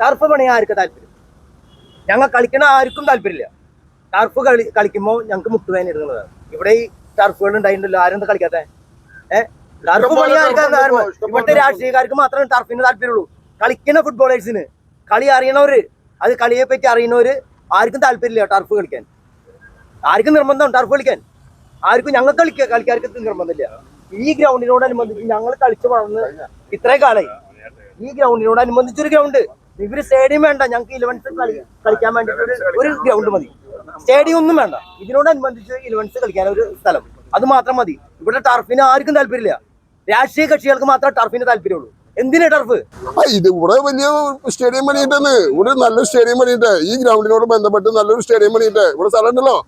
Turf പണിയാൻ ആർക്കും താല്പര്യം. ഞങ്ങൾ കളിക്കണ ആർക്കും താല്പര്യമില്ല. ടർഫ് കളി കളിക്കുമ്പോൾ ഞങ്ങൾക്ക് മുട്ടുവേദന എടുക്കുന്നതാണ് ഇവിടെ ഈ ടർഫുകൾ ഉണ്ടായിട്ടുണ്ടല്ലോ. ആരും കളിക്കാത്ത? ഏഹ് ടർഫ് പണി ആർക്കാ ഇവിടുത്തെ രാഷ്ട്രീയക്കാർക്ക് മാത്രമേ ടർഫിന് താല്പര്യമുള്ളൂ. കളിക്കുന്ന ഫുട്ബോളേഴ്സിന് കളി അറിയണവര് അത് കളിയെ പറ്റി അറിയണവര് ആർക്കും താല്പര്യമില്ല ടർഫ് കളിക്കാൻ. ആർക്കും നിർബന്ധം ടർഫ് കളിക്കാൻ. ആർക്കും ഞങ്ങൾ കളിക്കുക കളിക്കാർക്ക് നിർബന്ധമില്ല. ഈ ഗ്രൗണ്ടിനോടനുബന്ധിച്ച് ഞങ്ങൾ കളിച്ചു വളർന്ന് ഇത്രേ കാലായി. ഈ ഗ്രൗണ്ടിനോടനുബന്ധിച്ചൊരു ഗ്രൗണ്ട് ഇവർ സ്റ്റേഡിയം വേണ്ട. ഞങ്ങൾക്ക് ഇലവൻസ് കളിക്കാൻ വേണ്ടിട്ട് ഒരു- ഗ്രൗണ്ട് മതി. സ്റ്റേഡിയം ഒന്നും വേണ്ട. ഇതിനോടനുബന്ധിച്ച് ഇലവൻസ് കളിക്കാൻ ഒരു സ്ഥലം. അത് മാത്രം മതി. ഇവിടെ ടർഫിന് ആർക്കും താല്പര്യമില്ല. രാഷ്ട്രീയ കക്ഷികൾക്ക് മാത്രമേ ടർഫിന് താല്പര്യമുള്ളൂ. എന്തിനാ ടർഫ് ഇത് ഇവിടെ വലിയ സ്റ്റേഡിയം പണിയിട്ടെന്ന്. ഇവിടെ നല്ലൊരു സ്റ്റേഡിയം പണിയിട്ടെ. ഈ ഗ്രൗണ്ടിനോട് ബന്ധപ്പെട്ട് നല്ലൊരു സ്റ്റേഡിയം പണിയിട്ടെ. ഇവിടെ സ്ഥലം ഉണ്ടല്ലോ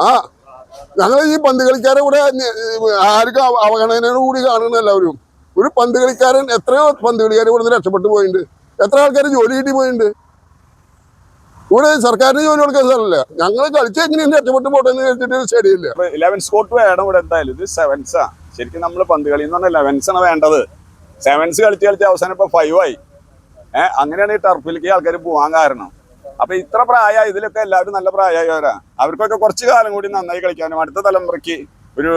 ആ ഞങ്ങൾ ഈ പന്ത് കളിക്കാരെ ഇവിടെ ആർക്കും അവ- അവഗണനയോട് കൂടി കാണുന്ന എല്ലാവരും. ഒരു പന്ത് കളിക്കാരൻ എത്രയോ പന്ത് കളിക്കാർ ഇവിടെ രക്ഷപ്പെട്ടു പോയിട്ടുണ്ട് എത്ര ആൾക്കാർ ജോലി കിട്ടി പോയിട്ടുണ്ട് ഇവിടെ സർക്കാരിന് ജോലി കൊടുക്കാൻ സ്ഥലമില്ല ഞങ്ങൾ കളിച്ച് എങ്ങനെയും രക്ഷപ്പെട്ടു പോട്ടെ എന്ന് വെച്ചിട്ട് ശരിയില്ല. ഇലവൻ സ്കോട്ട് വേണം ഇവിടെ എന്തായാലും. ഇത് സെവൻസാ ശരിക്കും നമ്മൾ പന്ത് കളി എന്ന് പറഞ്ഞാൽ ആണ് വേണ്ടത്. സെവൻസ് കളിച്ച് കളിച്ച് അവസാനം ഇപ്പൊ ഫൈവ് ആയി. ഏഹ് അങ്ങനെയാണ് ഈ ടർഫിലേക്ക് ആൾക്കാർ പോവാൻ കാരണം. അപ്പൊ ഇത്ര പ്രായ ഇതിലൊക്കെ എല്ലാവരും നല്ല പ്രായമായവരാ. അവർക്കൊക്കെ കുറച്ച് കാലം കൂടി നന്നായി കളിക്കാനും അടുത്ത തലമുറയ്ക്ക് ഒരു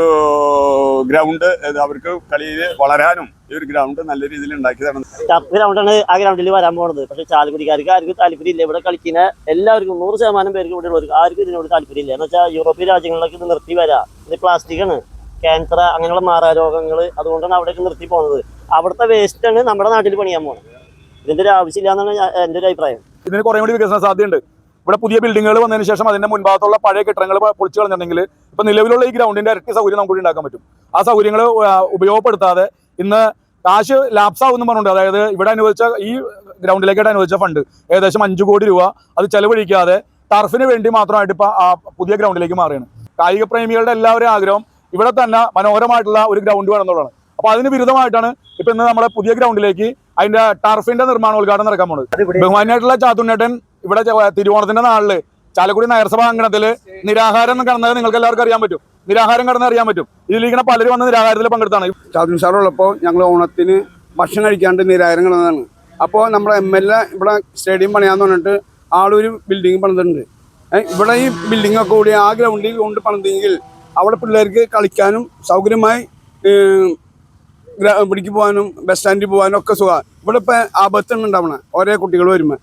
ഗ്രൗണ്ട് അവർക്ക് കളിയിൽ വളരാനും ഈ ഒരു ഗ്രൗണ്ട് നല്ല രീതിയിൽ ഉണ്ടാക്കിയതാണ്. ടഫ് ഗ്രൗണ്ടാണ് ആ ഗ്രൗണ്ടിൽ വരാൻ പോണത്. പക്ഷെ ചാലക്കുടിക്കാർക്ക് ആർക്കും താല്പര്യം ഇല്ല ഇവിടെ കളിക്കുന്ന എല്ലാവർക്കും നൂറ് ശതമാനം പേർക്ക് ഇവിടെ ഉള്ളവർക്ക് ആർക്കും ഇതിനോട് താല്പര്യമില്ല. എന്ന് വെച്ചാൽ യൂറോപ്യൻ രാജ്യങ്ങളിലൊക്കെ ഇത് നിർത്തി വരാം. ഇത് പ്ലാസ്റ്റിക് ആണ്. ക്യാൻസർ അങ്ങനെയുള്ള മാറാരോഗങ്ങൾ അതുകൊണ്ടാണ് അവിടേക്ക് നിർത്തി പോകുന്നത് അവിടുത്തെ വേസ്റ്റ് ആണ് നമ്മുടെ നാട്ടിൽ പണിയാൻ പോകുന്നത് ഇതിന്റെ ഒരു ആവശ്യമില്ല എന്നാണ് എന്റെ ഒരു അഭിപ്രായം. ഇതിന് കുറേ കൂടി വികസന സാധ്യതയുണ്ട്. ഇവിടെ പുതിയ ബിൽഡിങ്ങുകൾ വന്നതിന് ശേഷം അതിന്റെ മുൻഭാഗത്തുള്ള പഴയ കെട്ടിടങ്ങൾ പൊളിച്ചു കളഞ്ഞിട്ടുണ്ടെങ്കിൽ ഇപ്പൊ നിലവിലുള്ള ഈ ഗ്രൗണ്ടിന്റെ ഇരട്ടി സൗകര്യം നമുക്ക് ഉണ്ടാക്കാൻ പറ്റും. ആ സൗകര്യങ്ങൾ ഉപയോഗപ്പെടുത്താതെ ഇന്ന് കാശ് ലാപ്സ് ആവുമെന്ന് പറഞ്ഞുണ്ട് അതായത് ഇവിടെ അനുവദിച്ച ഈ ഗ്രൗണ്ടിലേക്കായിട്ട് അനുവദിച്ച ഫണ്ട് ഏകദേശം അഞ്ചു കോടി രൂപ. അത് ചെലവഴിക്കാതെ ടർഫിന് വേണ്ടി മാത്രമായിട്ട് ഇപ്പൊ ആ പുതിയ ഗ്രൗണ്ടിലേക്ക് മാറിയാണ് കായിക പ്രേമികളുടെ എല്ലാവരും ആഗ്രഹം ഇവിടെ തന്നെ മനോഹരമായിട്ടുള്ള ഒരു ഗ്രൗണ്ട് വേണമെന്നുള്ളതാണ്. അപ്പൊ അതിന് വിരുദ്ധമായിട്ടാണ് ഇപ്പൊ ഇന്ന് നമ്മുടെ പുതിയ ഗ്രൗണ്ടിലേക്ക് അതിന്റെ ടർഫിന്റെ നിർമ്മാണോദ്ഘാടനം നടക്കാൻ പോകുന്നത് ബഹുമാനായിട്ടുള്ള ചാത്തുണ്ണേട്ടൻ ഇവിടെ തിരുവോണത്തിന്റെ നാളിൽ ചാലക്കുടി നഗരസഭാ അങ്കണത്തിൽ നിരാഹാരം കടന്നത് നിങ്ങൾക്ക് എല്ലാവർക്കും അറിയാൻ പറ്റും. നിരാഹാരം കടന്നത് അറിയാൻ പറ്റും. ഇതിലിരിക്കുന്ന പലരും വന്ന് നിരാഹാരത്തിൽ പങ്കെടുത്താണ്. ചാത്തുൻ സാർ ഉള്ളപ്പോൾ ഞങ്ങൾ ഓണത്തിന് ഭക്ഷണം കഴിക്കാണ്ട് നിരാഹാരം കിടന്നതാണ്. അപ്പോൾ നമ്മുടെ എം എൽ എ ഇവിടെ സ്റ്റേഡിയം പണിയാന്ന് പറഞ്ഞിട്ട് ആളൊരു ബിൽഡിംഗ് പണിതിട്ടുണ്ട്. ഇവിടെ ഈ ബിൽഡിംഗ് ഒക്കെ കൂടി ആ ഗ്രൗണ്ടിൽ കൊണ്ട് പണിതെങ്കിൽ അവിടെ പിള്ളേർക്ക് കളിക്കാനും സൗകര്യമായി പിടിക്ക് ഇവിടേക്ക് പോകാനും ബസ് സ്റ്റാൻഡിൽ പോകാനും ഒക്കെ സുഖമാണ് ഇവിടെ ഇപ്പം ആപത്തുണ്ടാവണം ഓരോ കുട്ടികൾ വരുമ്പോൾ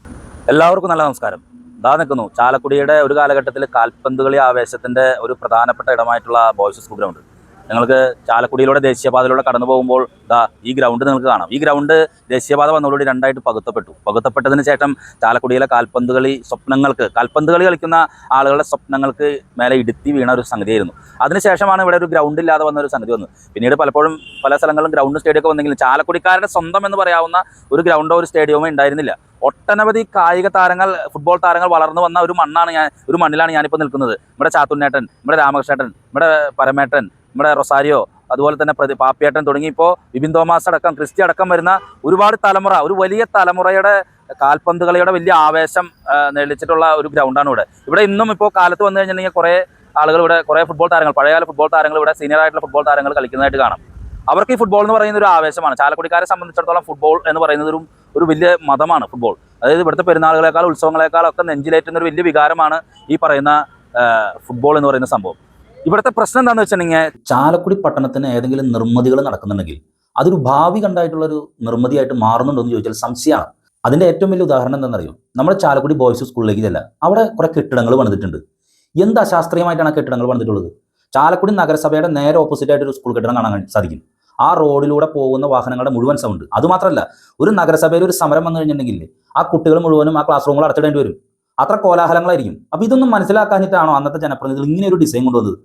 എല്ലാവർക്കും നല്ല നമസ്കാരം. ഇതാ നിൽക്കുന്നു ചാലക്കുടിയുടെ ഒരു കാലഘട്ടത്തിൽ കാൽപന്തുകളി ആവേശത്തിന്റെ ഒരു പ്രധാനപ്പെട്ട ഇടമായിട്ടുള്ള ബോയ്സ് സ്കൂൾ ഗ്രൗണ്ട് നിങ്ങൾക്ക് ചാലക്കുടിയിലൂടെ ദേശീയപാതയിലൂടെ കടന്നു പോകുമ്പോൾ ദാ ഈ ഗ്രൗണ്ട് നിങ്ങൾക്ക് കാണാം. ഈ ഗ്രൗണ്ട് ദേശീയപാത വന്നതോടുകൂടി രണ്ടായിട്ട് പകുത്തപ്പെട്ടു. പകുത്തപ്പെട്ടതിന് ശേഷം ചാലക്കുടിയിലെ കാൽപന്ത് കളി സ്വപ്നങ്ങൾക്ക് കാൽപന്ത് കളി കളിക്കുന്ന ആളുകളുടെ സ്വപ്നങ്ങൾക്ക് മേലെ ഇടുത്തി വീണ ഒരു സംഗതിയായിരുന്നു. അതിനുശേഷമാണ് ഇവിടെ ഒരു ഗ്രൗണ്ട് ഇല്ലാതെ വന്ന ഒരു സംഗതി വന്നത്. പിന്നീട് പലപ്പോഴും പല സ്ഥലങ്ങളിലും ഗ്രൗണ്ട് സ്റ്റേഡിയം ഒക്കെ വന്നെങ്കിലും ചാലക്കുടിക്കാരുടെ സ്വന്തം എന്ന് പറയാവുന്ന ഒരു ഗ്രൗണ്ടോ ഒരു സ്റ്റേഡിയമോ ഉണ്ടായിരുന്നില്ല. ഒട്ടനവധി കായിക താരങ്ങൾ ഫുട്ബോൾ താരങ്ങൾ വളർന്നു വന്ന ഒരു മണ്ണാണ് ഞാൻ ഒരു മണ്ണിലാണ് ഞാനിപ്പോൾ നിൽക്കുന്നത്. നമ്മുടെ ചാത്തുണ്ണേട്ടൻ നമ്മുടെ രാമകൃഷ്ണേട്ടൻ നമ്മുടെ പരമേട്ടൻ നമ്മുടെ റൊസാരിയോ അതുപോലെ തന്നെ പ്രതി പാപ്പിയേട്ടൻ തുടങ്ങി. ഇപ്പോൾ വിപിൻ തോമാസ് അടക്കം ക്രിസ്റ്റി അടക്കം വരുന്ന ഒരുപാട് തലമുറ ഒരു വലിയ തലമുറയുടെ കാൽപന്ത് കളിയുടെ വലിയ ആവേശം നെളിച്ചിട്ടുള്ള ഒരു ഗ്രൗണ്ടാണ് ഇവിടെ. ഇവിടെ ഇന്നും ഇപ്പോൾ കാലത്ത് വന്നു കഴിഞ്ഞിട്ടുണ്ടെങ്കിൽ കുറേ ആളുകൾ ഇവിടെ കുറേ ഫുട്ബോൾ താരങ്ങൾ പഴയകാല ഫുട്ബോൾ താരങ്ങൾ ഇവിടെ സീനിയർ ആയിട്ടുള്ള ഫുട്ബോൾ താരങ്ങൾ കളിക്കുന്നതായിട്ട് കാണാം. അവർക്ക് ഈ ഫുട്ബോൾ എന്ന് പറയുന്ന ഒരു ആവേശമാണ്. ചാലക്കുടിക്കാരെ സംബന്ധിച്ചിടത്തോളം ഫുട്ബോൾ എന്ന് പറയുന്നത് ഒരു ഒരു വലിയ മതമാണ് ഫുട്ബോൾ അതായത് ഇവിടുത്തെ പെരുന്നാളുകളെക്കാൾ ഉത്സവങ്ങളെക്കാളൊക്കെ നെഞ്ചിലേറ്റുന്ന ഒരു വലിയ വികാരമാണ് ഈ പറയുന്ന ഫുട്ബോൾ എന്ന് പറയുന്ന സംഭവം. ഇവിടുത്തെ പ്രശ്നം എന്താണെന്ന് വെച്ചിട്ടുണ്ടെങ്കിൽ ചാലക്കുടി പട്ടണത്തിന് ഏതെങ്കിലും നിർമ്മിതികൾ നടക്കുന്നുണ്ടെങ്കിൽ അതൊരു ഭാവി കണ്ടായിട്ടുള്ള ഒരു നിർമ്മിതിയായിട്ട് മാറുന്നുണ്ടോ എന്ന് ചോദിച്ചാൽ സംശയമാണ്. അതിന്റെ ഏറ്റവും വലിയ ഉദാഹരണം എന്താണെന്നറിയോ? നമ്മുടെ ചാലക്കുടി ബോയ്സ് സ്കൂളിലേക്ക് ചെല്ലാം അവിടെ കുറെ കെട്ടിടങ്ങൾ പണിതിട്ടുണ്ട്. എന്ത് അശാസ്ത്രീയമായിട്ടാണ് കെട്ടിടങ്ങൾ പണിതിട്ടുള്ളത്? ചാലക്കുടി നഗരസഭയുടെ നേരെ ഓപ്പോസിറ്റ് ആയിട്ട് ഒരു സ്കൂൾ കെട്ടിടം കാണാൻ സാധിക്കും. ആ റോഡിലൂടെ പോകുന്ന വാഹനങ്ങളുടെ മുഴുവൻ സൗണ്ട് അതുമാത്രമല്ല ഒരു നഗരസഭയിൽ ഒരു സമരം വന്നു കഴിഞ്ഞിട്ടുണ്ടെങ്കിൽ ആ കുട്ടികൾ മുഴുവനും ആ ക്ലാസ് റൂമുകൾ അടച്ചിടേണ്ടി വരും. അത്ര കോലാഹലങ്ങളായിരിക്കും. അപ്പൊ ഇതൊന്നും മനസ്സിലാക്കാഞ്ഞിട്ടാണോ അന്നത്തെ ജനപ്രതിനിധികൾ ഇങ്ങനെ ഒരു ഡിസൈൻ കൊണ്ടുവന്നത്?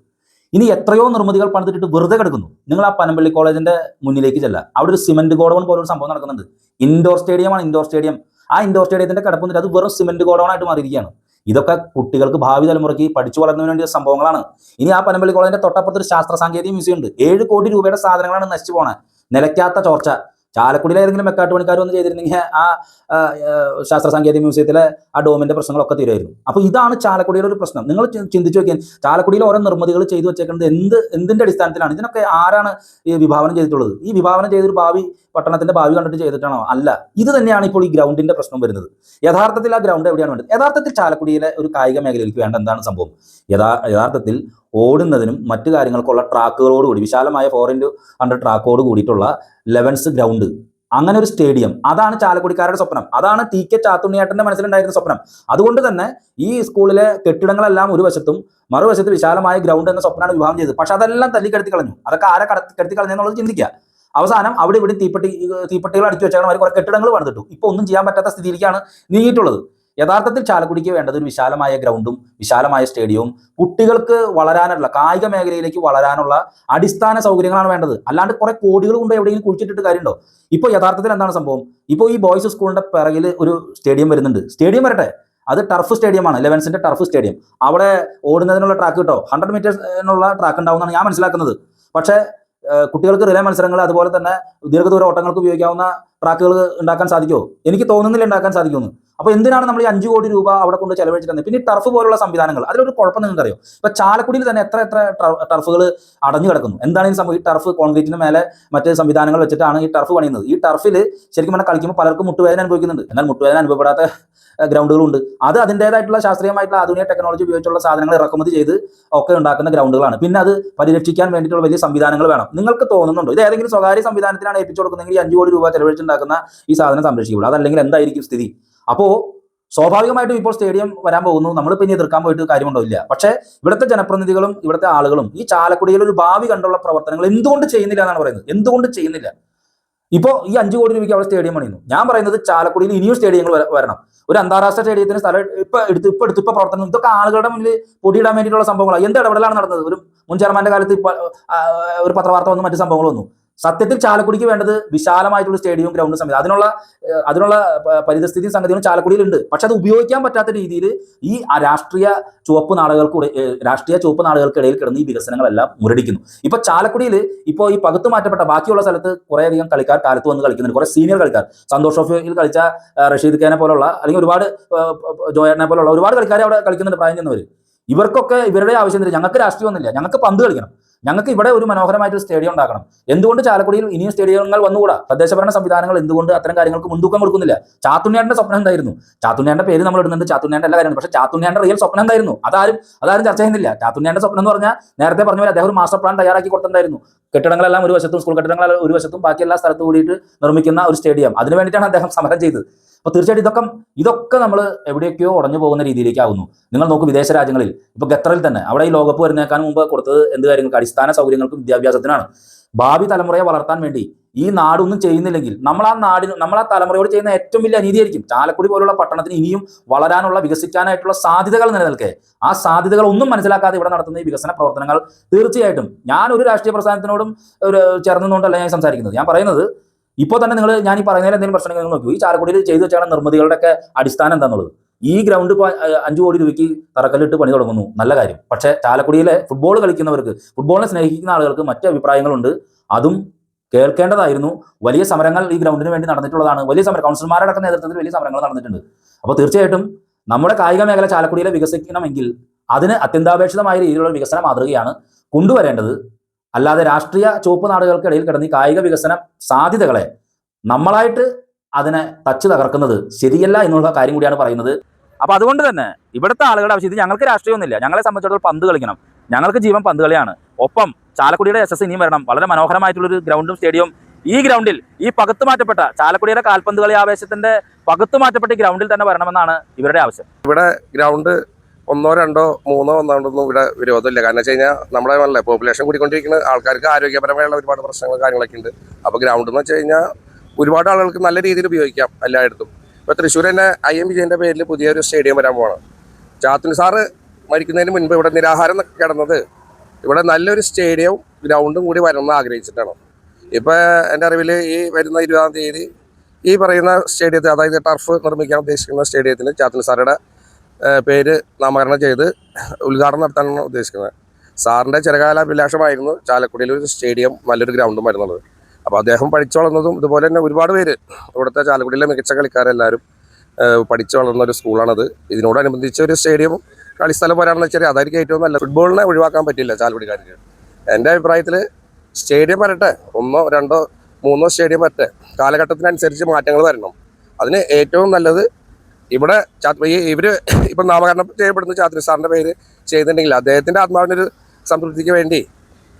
ഇനി എത്രയോ നിർമ്മിതികൾ പണിതിട്ട് വെറുതെ കിടക്കുന്നു. നിങ്ങൾ ആ പനമ്പള്ളി കോളേജിന്റെ മുന്നിലേക്ക് ചെല്ല അവിടെ ഒരു സിമെന്റ് ഗോഡൗൺ പോലെ ഒരു സംഭവം നടക്കുന്നുണ്ട്. ഇൻഡോർ സ്റ്റേഡിയമാണ് ഇൻഡോർ സ്റ്റേഡിയം ആ ഇൻഡോർ സ്റ്റേഡിയത്തിന്റെ കിടപ്പുന്നിട്ട് അത് വെറും സിമെന്റ് ഗോഡൗൺ ആയിട്ട് മാറിയിരിക്കുകയാണ്. ഇതൊക്കെ കുട്ടികൾക്ക് ഭാവി തലമുറയ്ക്ക് പഠിച്ചു വളർന്നതിന് വേണ്ടിയ സംഭവങ്ങളാണ്. ഇനി ആ പനമ്പള്ളി കോളേജിന്റെ തൊട്ടപ്പുറത്ത് ഒരു ശാസ്ത്ര സാങ്കേതിക മ്യൂസിയം ഉണ്ട്. ഏഴ് കോടി രൂപയുടെ സാധനങ്ങളാണ് നശിച്ചു പോണേ. നിലയ്ക്കാത്ത ചോർച്ച. ചാലക്കുടിയിലെ ഏതെങ്കിലും മെക്കാട്ട് പണിക്കാർ വന്ന് ചെയ്തിരുന്നെങ്കിൽ ആ ശാസ്ത്ര സാങ്കേതിക മ്യൂസിയത്തിലെ ആ ഡോമിന്റെ പ്രശ്നങ്ങളൊക്കെ തീരുമായിരുന്നു. അപ്പൊ ഇതാണ് ചാലക്കുടിയുടെ ഒരു പ്രശ്നം. നിങ്ങൾ ചിന്തിച്ചു നോക്കിയാൽ ചാലക്കുടിയിൽ ഓരോ നിർമ്മിതികൾ ചെയ്തു വെച്ചേക്കുന്നത് എന്ത് എന്തിന്റെ അടിസ്ഥാനത്തിലാണ്? ഇതിനൊക്കെ ആരാണ് ഈ വിഭാവനം ചെയ്തിട്ടുള്ളത്? ഈ വിഭാവനം ചെയ്തൊരു ഭാവി പട്ടണത്തിന്റെ ഭാവി കണ്ടിട്ട് ചെയ്തിട്ടാണോ? അല്ല. ഇത് തന്നെയാണ് ഇപ്പോൾ ഈ ഗ്രൗണ്ടിന്റെ പ്രശ്നം വരുന്നത്. യഥാർത്ഥത്തിൽ ആ ഗ്രൗണ്ട് എവിടെയാണ് വേണ്ടത്? യഥാർത്ഥത്തിൽ ചാലക്കുടിയിലെ ഒരു കായിക മേഖലയിലേക്ക് വേണ്ട എന്താണ് സംഭവം? യഥാ യഥാർത്ഥത്തിൽ ഓടുന്നതിനും മറ്റു കാര്യങ്ങൾക്കുള്ള ട്രാക്കുകളോടുകൂടി വിശാലമായ ഫോർ ഇന്റു ഹൺഡ്രഡ് ട്രാക്കോട് കൂടിയിട്ടുള്ള ലെവൻസ് ഗ്രൗണ്ട് അങ്ങനെ ഒരു സ്റ്റേഡിയം. അതാണ് ചാലക്കുടിക്കാരുടെ സ്വപ്നം. അതാണ് ടി കെ ചാത്തുണ്ണിയേട്ടന്റെ മനസ്സിലുണ്ടായിരുന്ന സ്വപ്നം. അതുകൊണ്ട് തന്നെ ഈ സ്കൂളിലെ കെട്ടിടങ്ങളെല്ലാം ഒരു വശത്തും മറുവശത്ത് വിശാലമായ ഗ്രൗണ്ട് എന്ന സ്വപ്നമാണ് വിവാഹം ചെയ്തത്. പക്ഷെ അതെല്ലാം തല്ലിക്കെടുത്തി കളഞ്ഞു. അതൊക്കെ ആരെ കടത്തി കടത്തി കളഞ്ഞെന്നുള്ളത് ചിന്തിക്കുക. അവസാനം അവിടെ ഇവിടെ തീപ്പെട്ടി തീപ്പെട്ടികൾ അടിച്ചു വെച്ചാൽ അവർ കുറെ കെട്ടിടങ്ങൾ പണിതിട്ടു. ഇപ്പൊ ഒന്നും ചെയ്യാൻ പറ്റാത്ത സ്ഥിതിയിലേക്കാണ് നീങ്ങിയിട്ടുള്ളത്. യഥാർത്ഥത്തിൽ ചാലക്കുടിക്ക് വേണ്ടത് ഒരു വിശാലമായ ഗ്രൗണ്ടും വിശാലമായ സ്റ്റേഡിയവും കുട്ടികൾക്ക് വളരാനുള്ള കായിക മേഖലയിലേക്ക് വളരാനുള്ള അടിസ്ഥാന സൗകര്യങ്ങളാണ് വേണ്ടത്. അല്ലാണ്ട് കുറെ കോടികൾ കൊണ്ട് എവിടെയെങ്കിലും കുഴിച്ചിട്ടിട്ട് കാര്യമുണ്ടോ? ഇപ്പോൾ യഥാർത്ഥത്തിൽ എന്താണ് സംഭവം? ഇപ്പോൾ ഈ ബോയ്സ് സ്കൂളിന്റെ പിറകിൽ ഒരു സ്റ്റേഡിയം വരുന്നുണ്ട്. സ്റ്റേഡിയം വരട്ടെ. അത് ടർഫ് സ്റ്റേഡിയമാണ് ലെവൻസിന്റെ ടർഫ് സ്റ്റേഡിയം അവിടെ ഓടുന്നതിനുള്ള ട്രാക്ക് കിട്ടോ? ഹൺഡ്രഡ് മീറ്റേഴ്സിനുള്ള ട്രാക്ക് ഉണ്ടാവുമെന്നാണ് ഞാൻ മനസ്സിലാക്കുന്നത്. പക്ഷേ കുട്ടികൾക്ക് റിലേ മത്സരങ്ങൾ അതുപോലെ തന്നെ ദീർഘദൂര ഓട്ടങ്ങൾക്ക് ഉപയോഗിക്കാവുന്ന ട്രാക്കുകൾ ഉണ്ടാക്കാൻ സാധിക്കുമോ? എനിക്ക് തോന്നുന്നില്ല ഉണ്ടാക്കാൻ സാധിക്കുമെന്ന്. അപ്പോൾ എന്തിനാണ് നമ്മൾ ഈ അഞ്ച് കോടി രൂപ അവിടെ കൊണ്ട് ചെലവഴിച്ചിരുന്നത്? പിന്നെ ടർഫ് പോലുള്ള സംവിധാനങ്ങൾ അതിലൊരു കുഴപ്പം നിങ്ങൾക്ക് അറിയോ ഇപ്പൊ ചാലക്കുടിയിൽ തന്നെ എത്ര എത്ര ടർഫുകൾ അടഞ്ഞു കിടക്കുന്നു? എന്താണ് ഈ സംഭവം? ഈ ടർഫ് കോൺക്രീറ്റിന് മേലെ മറ്റ് സംവിധാനങ്ങൾ വെച്ചിട്ടാണ് ഈ ടർഫ് പണിയുന്നത്. ഈ ടർഫിൽ ശരിക്കും പറഞ്ഞാൽ കളിക്കുമ്പോൾ പലർക്കും മുട്ടുവേദന അനുഭവിക്കുന്നുണ്ട്. എന്നാൽ മുട്ടുവേദന അനുഭവപ്പെടാത്ത ഗ്രൗണ്ടുകളുണ്ട് അത് അതിന്റെതായിട്ടുള്ള ശാസ്ത്രീയമായിട്ടുള്ള ആധുനിക ടെക്നോളജി ഉപയോഗിച്ചുള്ള സാധനങ്ങൾ ഇറക്കുമതി ചെയ്ത് ഒക്കെ ഉണ്ടാക്കുന്ന ഗ്രൗണ്ടുകളാണ് പിന്നെ അത് പരിരക്ഷിക്കാൻ വേണ്ടിയിട്ടുള്ള വലിയ സംവിധാനങ്ങൾ വേണം. നിങ്ങൾക്ക് തോന്നുന്നുണ്ടോ? ഇത് ഏതെങ്കിലും സ്വകാര്യ സംവിധാനത്തിനാണ് ഏൽപ്പിച്ചു കൊടുക്കുന്നതെങ്കിൽ അഞ്ച് കോടി രൂപ ചെലവഴിച്ചുണ്ടാക്കുന്ന ഈ സാധനം സംരക്ഷിക്കുള്ളൂ അതല്ലെങ്കിൽ എന്തായിരിക്കും സ്ഥിതി? അപ്പോൾ സ്വാഭാവികമായിട്ടും ഇപ്പോൾ സ്റ്റേഡിയം വരാൻ പോകുന്നു. നമ്മളിപ്പോൾ ഇനി എതിർക്കാൻ പോയിട്ട് കാര്യമുണ്ടോ? ഇല്ല. പക്ഷേ ഇവിടുത്തെ ജനപ്രതിനിധികളും ഇവിടുത്തെ ആളുകളും ഈ ചാലക്കുടിയിൽ ഒരു ഭാവി കണ്ടുള്ള പ്രവർത്തനങ്ങൾ എന്തുകൊണ്ട് ചെയ്യുന്നില്ല എന്നാണ് പറയുന്നത്. എന്തുകൊണ്ട് ചെയ്യുന്നില്ല? ഇപ്പോൾ ഈ അഞ്ച് കോടി രൂപയ്ക്ക് അവിടെ സ്റ്റേഡിയം പണിയുന്നു. ഞാൻ പറയുന്നത് ചാലക്കുടിയിൽ ഇനിയും സ്റ്റേഡിയങ്ങൾ വരണം. ഒരു അന്താരാഷ്ട്ര സ്റ്റേഡിയത്തിന് സ്ഥലം ഇപ്പൊ എടുത്ത് ഇപ്പൊ എടുത്ത് ഇപ്പൊ പ്രവർത്തനം ഇതൊക്കെ ആളുകളുടെ മുന്നിൽ പൊടിയിടാൻ വേണ്ടിയിട്ടുള്ള സംഭവങ്ങളാണ് എന്ത് ഇടപെടലാണ് നടന്നത്? ഒരു മുൻ ചെയർമാന്റെ കാലത്ത് ഒരു പത്രവാർത്ത വന്നു മറ്റു സംഭവങ്ങൾ വന്നു. സത്യത്തിൽ ചാലക്കുടിക്ക് വേണ്ടത് വിശാലമായിട്ടുള്ള സ്റ്റേഡിയവും ഗ്രൗണ്ട് സംവിധാനം അതിനുള്ള അതിനുള്ള പരിതസ്ഥിതി സംഗതികളും ചാലക്കുടിയിലുണ്ട്. പക്ഷെ അത് ഉപയോഗിക്കാൻ പറ്റാത്ത രീതിയിൽ ഈ രാഷ്ട്രീയ ചുവപ്പ് നാടുകൾക്ക് രാഷ്ട്രീയ ചുവപ്പ് നാടുകൾക്കിടയിൽ കിടന്ന് ഈ വികസനങ്ങളെല്ലാം മുരടിക്കുന്നു. ഇപ്പൊ ചാലക്കുടിയിൽ ഇപ്പോൾ ഈ പകുത്തു മാറ്റപ്പെട്ട ബാക്കിയുള്ള സ്ഥലത്ത് കുറേയധികം കളിക്കാർ കാലത്ത് വന്ന് കളിക്കുന്നുണ്ട്. കുറെ സീനിയർ കളിക്കാർ. സന്തോഷ് ട്രോഫിയിൽ കളിച്ച റഷീദ് ഖാനെ പോലുള്ള അല്ലെങ്കിൽ ഒരുപാട് ജോയനെ പോലുള്ള ഒരുപാട് കളിക്കാരെ അവിടെ കളിക്കുന്നുണ്ട് പ്രായം ചെന്നവർ ഇവർക്കൊക്കെ ഇവരുടെ ആവശ്യം ഞങ്ങൾക്ക് രാഷ്ട്രീയമൊന്നുമില്ല ഞങ്ങൾക്ക് പന്ത് കളിക്കണം. ഞങ്ങൾക്ക് ഇവിടെ ഒരു മനോഹരമായിട്ട് സ്റ്റേഡിയം ഉണ്ടാക്കണം. എന്തുകൊണ്ട് ചാലക്കുടിയിൽ ഇനിയും സ്റ്റേഡിയങ്ങൾ വന്നുകൂടാ? തദ്ദേശഭരണ സംവിധാനങ്ങൾ എന്തുകൊണ്ട് അത്തരം കാര്യങ്ങൾക്ക് മുൻതൂക്കം കൊടുക്കുന്നില്ല? ചാത്തുണ്ണിയാന്റെ സ്വപ്നം എന്തായിരുന്നു? ചാത്തുണ്യാന്റെ പേര് നമ്മൾ ഇടുന്നുണ്ട്. ചാത്തുണ്യാന്റെ എല്ലാ കാര്യങ്ങളും. പക്ഷേ ചാത്തുണ്യാന്റെ റിയൽ സ്വപ്നം എന്തായിരുന്നു? അതാരും അതാരും ചർച്ച ചെയ്യുന്നില്ല. ചാത്തുണ്യാന്റെ സ്വപ്നം എന്ന് പറഞ്ഞാൽ നേരത്തെ പറഞ്ഞ പോലെ അദ്ദേഹം ഒരു മാസ്റ്റർ പ്ലാൻ തയ്യാറാക്കി കൊടുത്തിട്ടുണ്ടായിരുന്നു. കെട്ടിടങ്ങളെല്ലാം ഒരു വശത്തും സ്കൂൾ കെട്ടിടങ്ങളെല്ലാം ഒരു വശത്തും ബാക്കി സ്ഥലത്തും കൂടിയിട്ട് നിർമ്മിക്കുന്ന ഒരു സ്റ്റേഡിയം. അതിനു വേണ്ടിയിട്ടാണ് അദ്ദേഹം സമരം ചെയ്തത്. അപ്പോൾ തീർച്ചയായിട്ടും ഇതൊക്കെ ഇതൊക്കെ നമ്മൾ എവിടെയൊക്കെയോ ഉടഞ്ഞു പോകുന്ന രീതിയിലേക്കാവുന്നു. നിങ്ങൾ നോക്ക് വിദേശ രാജ്യങ്ങളിൽ ഇപ്പൊ ഖത്തറിൽ തന്നെ അവിടെ ഈ ലോകകപ്പ് വരുന്നേക്കാൾ മുമ്പ് കൊടുത്തത് എന്ത് കാര്യങ്ങൾക്ക് അടിസ്ഥാന സൗകര്യങ്ങൾക്കും വിദ്യാഭ്യാസത്തിനാണ്. ഭാവി തലമുറയെ വളർത്താൻ വേണ്ടി ഈ നാടൊന്നും ചെയ്യുന്നില്ലെങ്കിൽ നമ്മൾ ആ നാടിന് നമ്മൾ ആ തലമുറയോട് ചെയ്യുന്ന ഏറ്റവും വലിയ അനീതിയായിരിക്കും. ചാലക്കുടി പോലുള്ള പട്ടണത്തിന് ഇനിയും വളരാനുള്ള വികസിക്കാനായിട്ടുള്ള സാധ്യതകൾ നിലനിൽക്കെ. ആ സാധ്യതകൾ ഒന്നും മനസ്സിലാക്കാതെ ഇവിടെ നടത്തുന്ന ഈ വികസന പ്രവർത്തനങ്ങൾ തീർച്ചയായിട്ടും ഞാൻ ഒരു രാഷ്ട്രീയ പ്രസ്ഥാനത്തിനോടും ഒരു ചേർന്നുകൊണ്ടല്ല ഞാൻ സംസാരിക്കുന്നത്. ഞാൻ പറയുന്നത് ഇപ്പോൾ തന്നെ നിങ്ങൾ ഞാൻ ഈ പറയുന്നതിൽ എന്തെങ്കിലും പ്രശ്നങ്ങൾ നിങ്ങൾ നോക്കൂ. ഈ ചാലക്കുടിയിൽ ചെയ്തു വെച്ചാണ് നിർമ്മിതികളുടെ ഒക്കെ അടിസ്ഥാനം എന്താണെന്നുള്ളത് ഈ ഗ്രൗണ്ട് ഇപ്പോൾ അഞ്ചു കോടി രൂപയ്ക്ക് തറക്കല്ലിട്ട് പണി തുടങ്ങുന്നു. നല്ല കാര്യം. പക്ഷേ ചാലക്കുടിയിലെ ഫുട്ബോൾ കളിക്കുന്നവർക്ക് ഫുട്ബോളിനെ സ്നേഹിക്കുന്ന ആളുകൾക്ക് മറ്റ് അഭിപ്രായങ്ങളുണ്ട്. അതും കേൾക്കേണ്ടതായിരുന്നു. വലിയ സമരങ്ങൾ ഈ ഗ്രൗണ്ടിന് വേണ്ടി നടന്നിട്ടുള്ളതാണ്. വലിയ സമരം കൗൺസിലർമാരുടെ അടക്കം നേതൃത്വത്തിൽ വലിയ സമരങ്ങൾ നടന്നിട്ടുണ്ട്. അപ്പോൾ തീർച്ചയായിട്ടും നമ്മുടെ കായിക മേഖല ചാലക്കുടിയിലെ വികസിക്കണമെങ്കിൽ അതിന് അത്യന്താപേക്ഷിതമായ രീതിയിലുള്ള വികസന മാതൃകയാണ് കൊണ്ടുവരേണ്ടത്. അല്ലാതെ രാഷ്ട്രീയ ചുവപ്പ് നാടുകൾക്കിടയിൽ കിടന്ന് ഈ കായിക വികസന സാധ്യതകളെ നമ്മളായിട്ട് അതിനെ തച്ച് തകർക്കുന്നത് ശരിയല്ല എന്നുള്ള കാര്യം കൂടിയാണ് പറയുന്നത്. അപ്പൊ അതുകൊണ്ട് തന്നെ ഇവിടുത്തെ ആളുകളുടെ ആവശ്യം ഇത് ഞങ്ങൾക്ക് രാഷ്ട്രീയമൊന്നുമില്ല. ഞങ്ങളെ സംബന്ധിച്ചിടത്തോളം പന്ത് കളിക്കണം. ഞങ്ങൾക്ക് ജീവൻ പന്ത് കളിയാണ്. ഒപ്പം ചാലക്കുടിയുടെ എസ് ഇനിയും വരണം. വളരെ മനോഹരമായിട്ടുള്ളൊരു ഗ്രൗണ്ടും സ്റ്റേഡിയവും ഈ ഗ്രൗണ്ടിൽ ഈ പകുത്തു മാറ്റപ്പെട്ട ചാലക്കുടിയുടെ കാൽപന്ത് കളി ആവേശത്തിന്റെ പകുത്തു മാറ്റപ്പെട്ട ഗ്രൗണ്ടിൽ തന്നെ വരണമെന്നാണ് ഇവരുടെ ആവശ്യം. ഇവിടെ ഗ്രൗണ്ട് ഒന്നോ രണ്ടോ മൂന്നോ ഒന്നാണ്ടൊന്നും ഇവിടെ വിരോധമില്ല. കാരണം വെച്ച് കഴിഞ്ഞാൽ നമ്മുടെ നല്ല പോപ്പുലേഷൻ കൂടിക്കൊണ്ടിരിക്കുന്ന ആൾക്കാർക്ക് ആരോഗ്യപരമായുള്ള ഒരുപാട് പ്രശ്നങ്ങൾ കാര്യങ്ങളൊക്കെ ഉണ്ട്. അപ്പോൾ ഗ്രൗണ്ട് എന്ന് വെച്ച് കഴിഞ്ഞാൽ ഒരുപാട് ആളുകൾക്ക് നല്ല രീതിയിൽ ഉപയോഗിക്കാം എല്ലായിടത്തും. ഇപ്പോൾ തൃശ്ശൂർ തന്നെ ഐ എം വിജയന്റെ പേരിൽ പുതിയൊരു സ്റ്റേഡിയം വരാൻ പോകണം ചാത്തുൻ സാറ് മരിക്കുന്നതിന് മുൻപ് ഇവിടെ നിരാഹാരം കിടന്നത് ഇവിടെ നല്ലൊരു സ്റ്റേഡിയവും ഗ്രൗണ്ടും കൂടി വരണമെന്ന് ആഗ്രഹിച്ചിട്ടാണ്. ഇപ്പോൾ എന്റെ അറിവിൽ ഈ വരുന്ന ഇരുപതാം തീയതി ഈ പറയുന്ന സ്റ്റേഡിയത്തിൽ അതായത് ടർഫ് നിർമ്മിക്കാൻ ഉദ്ദേശിക്കുന്ന സ്റ്റേഡിയത്തിന് ചാത്തുൻ സാറുടെ പേര് നാമകരണം ചെയ്ത് ഉദ്ഘാടനം നടത്താനാണ് ഉദ്ദേശിക്കുന്നത്. സാറിന്റെ ചിരകാല അഭിലാഷമായിരുന്നു ചാലക്കുടിയിൽ ഒരു സ്റ്റേഡിയം നല്ലൊരു ഗ്രൗണ്ടും വരുന്നുള്ളത് അപ്പോൾ അദ്ദേഹം പഠിച്ചു വളർന്നതും ഇതുപോലെ തന്നെ ഒരുപാട് പേര് ഇവിടുത്തെ ചാലക്കുടിയിലെ മികച്ച കളിക്കാരെല്ലാവരും പഠിച്ചു വളർന്ന ഒരു സ്കൂളാണത്. ഇതിനോടനുബന്ധിച്ച് ഒരു സ്റ്റേഡിയം കളിസ്ഥലം വരാണെന്ന് വെച്ചാൽ അതായിരിക്കും ഏറ്റവും നല്ല ഫുട്ബോളിനെ ഒഴിവാക്കാൻ പറ്റില്ല ചാലക്കുടിക്കാർക്ക്. എന്റെ അഭിപ്രായത്തിൽ സ്റ്റേഡിയം വരട്ടെ ഒന്നോ രണ്ടോ മൂന്നോ സ്റ്റേഡിയം വരട്ടെ കാലഘട്ടത്തിനനുസരിച്ച് മാറ്റങ്ങൾ വരണം. അതിന് ഏറ്റവും നല്ലത് ഇവിടെ ഇവർ ഇപ്പം നാമകരണം ചെയ്യപ്പെടുന്ന ചാത്രി സാറിന്റെ പേര് ചെയ്തിട്ടുണ്ടെങ്കിൽ അദ്ദേഹത്തിന്റെ ആത്മാവിനൊരു സംതൃപ്തിക്ക് വേണ്ടി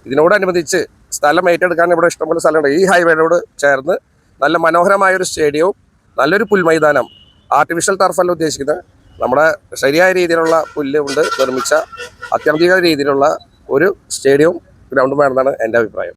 ഇതിനോടനുബന്ധിച്ച് സ്ഥലം ഏറ്റെടുക്കാൻ ഇവിടെ ഇഷ്ടംപോലെ സ്ഥലമുണ്ട്. ഈ ഹൈവേയോട് ചേർന്ന് നല്ല മനോഹരമായ ഒരു സ്റ്റേഡിയവും നല്ലൊരു പുൽമൈതാനം ആർട്ടിഫിഷ്യൽ ടർഫല്ല ഉദ്ദേശിക്കുന്നത്. നമ്മുടെ ശരിയായ രീതിയിലുള്ള പുല്ല് കൊണ്ട് നിർമ്മിച്ച അത്യന്തിക രീതിയിലുള്ള ഒരു സ്റ്റേഡിയവും ഗ്രൗണ്ടും വേണമെന്നാണ് എന്റെ അഭിപ്രായം.